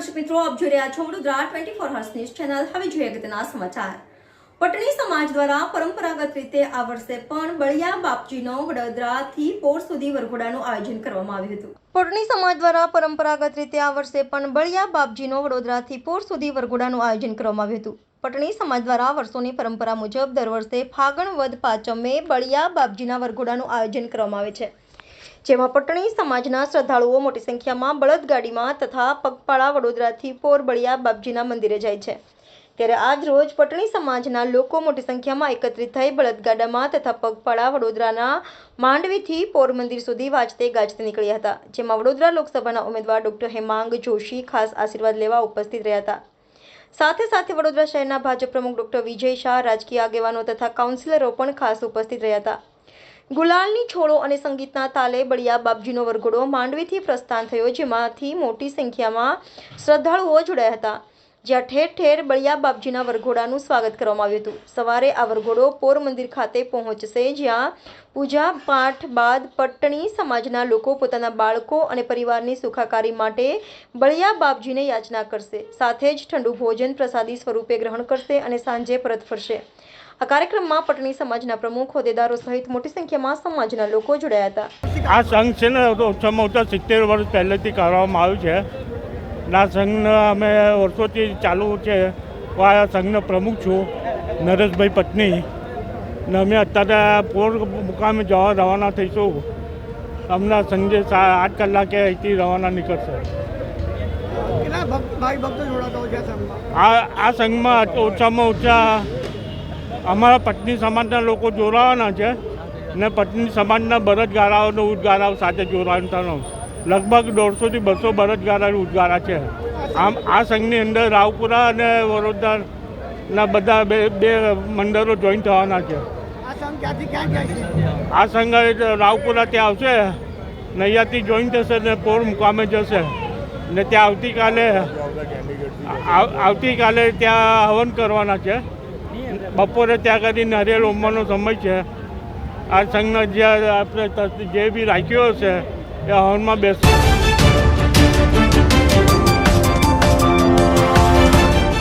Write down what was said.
આપ જોઈ રહ્યા છો Vadodara twenty four hours news channel હવે જોઈએ અગત્યના સમાચાર પટણી સમાજ દ્વારા પરંપરાગત રીતે આ વર્ષે પણ બળિયા બાપજીનો વડોદરાથી પોર સુધી વરઘોડાનું આયોજન કરવામાં આવ્યું હતું પટણી સમાજ દ્વારા પરંપરાગત રીતે આ વર્ષે પણ બળિયા બાપજીનો વડોદરાથી પોર સુધી વરઘોડાનું આયોજન કરવામાં આવ્યું હતું પટણી સમાજ દ્વારા વર્ષોની પરંપરા મુજબ દર વર્ષે ફાગણ વદ પાંચમે બળિયા બાપજીના વરઘોડાનું આયોજન કરવામાં આવે છે જેમાં પટણી સમાજના શ્રદ્ધાળુઓ મોટી સંખ્યામાં બળદગાડીમાં તથા પગપાળા વડોદરાથી પોરબળિયા બાપજીના મંદિરે જાય છે. ત્યારે આજ રોજ પટણી સમાજના લોકો મોટી સંખ્યામાં એકત્રિત થઈ બળદગાડામાં તથા પગપાળા વડોદરાના માંડવીથી પોર મંદિર સુધી વાજતે ગાજતે નીકળ્યા હતા, જેમાં વડોદરા લોકસભાના ઉમેદવાર ડોક્ટર હેમાંગ જોશી ખાસ આશીર્વાદ લેવા ઉપસ્થિત રહ્યા હતા. સાથે સાથે વડોદરા શહેરના ભાજપ પ્રમુખ ડોક્ટર વિજય શાહ, રાજકીય આગેવાનો તથા કાઉન્સિલરો પણ ખાસ ઉપસ્થિત રહ્યા હતા. ગુલાલની છોડો અને સંગીતના તાલે બળિયા બાપજીનો વરઘોડો માંડવીથી પ્રસ્થાન થયો, જેમાંથી મોટી સંખ્યામાં શ્રદ્ધાળુઓ જોડાયા હતા. જ્યાં ઠેર ઠેર બળિયા બાપજીના વરઘોડાનું સ્વાગત કરવામાં આવ્યું હતું. સવારે આ વરઘોડો પોર મંદિર ખાતે પહોંચશે, જ્યાં પૂજા પાઠ બાદ પટ્ટણી સમાજના લોકો પોતાના બાળકો અને પરિવારની સુખાકારી માટે બળિયા બાપજીને યાચના કરશે. સાથે જ ઠંડુ ભોજન પ્રસાદી સ્વરૂપે ગ્રહણ કરશે અને સાંજે પરત ફરશે. આ કાર્યક્રમમાં પટણી સમાજના પ્રમુખ, હોદ્દેદારો સહિત મોટી સંખ્યામાં સમાજના લોકો જોડાયા હતા. આ સંઘ છે ને ઓછામાં ઓછા સિત્તેર વર્ષ પહેલેથી કરવામાં આવ્યું છે. આ સંઘને અમે વર્ષોથી ચાલુ છે. હું આ સંઘનો પ્રમુખ છું નરેશભાઈ પત્ની. ને અમે અત્યારે પોર મુકામે જવા રવાના થઈશું. અમને સંજે આઠ કલાકે અહીંથી રવાના નીકળશે. આ આ સંઘમાં ઓછામાં ઓછા અમારા પત્ની સમાજના લોકો જોડાવાના છે. ને પત્ની સમાજના બળદગારાઓનો ઉદગારાઓ સાથે જોડાવાનું લગભગ દોઢસોથી બસો બળદગારા ઉદગારા છે. આમ આ સંઘની અંદર રાવપુરા અને વડોદરાના બધા બે બે મંડળો જોઈન થવાના છે. આ સંઘ રાવપુરા ત્યાં આવશે. નૈયાથી જોઈન થશે ને પોર મુકામે જશે. ને ત્યાં આવતીકાલે આવ- આવતીકાલે ત્યાં હવન કરવાના છે. બપોરે ત્યાં કરી નારિયેળ ઉમવાનો સમય છે. આ સંઘનો જે આપણે જે બી રાખ્યો હશે એ હવનમાં બેસશે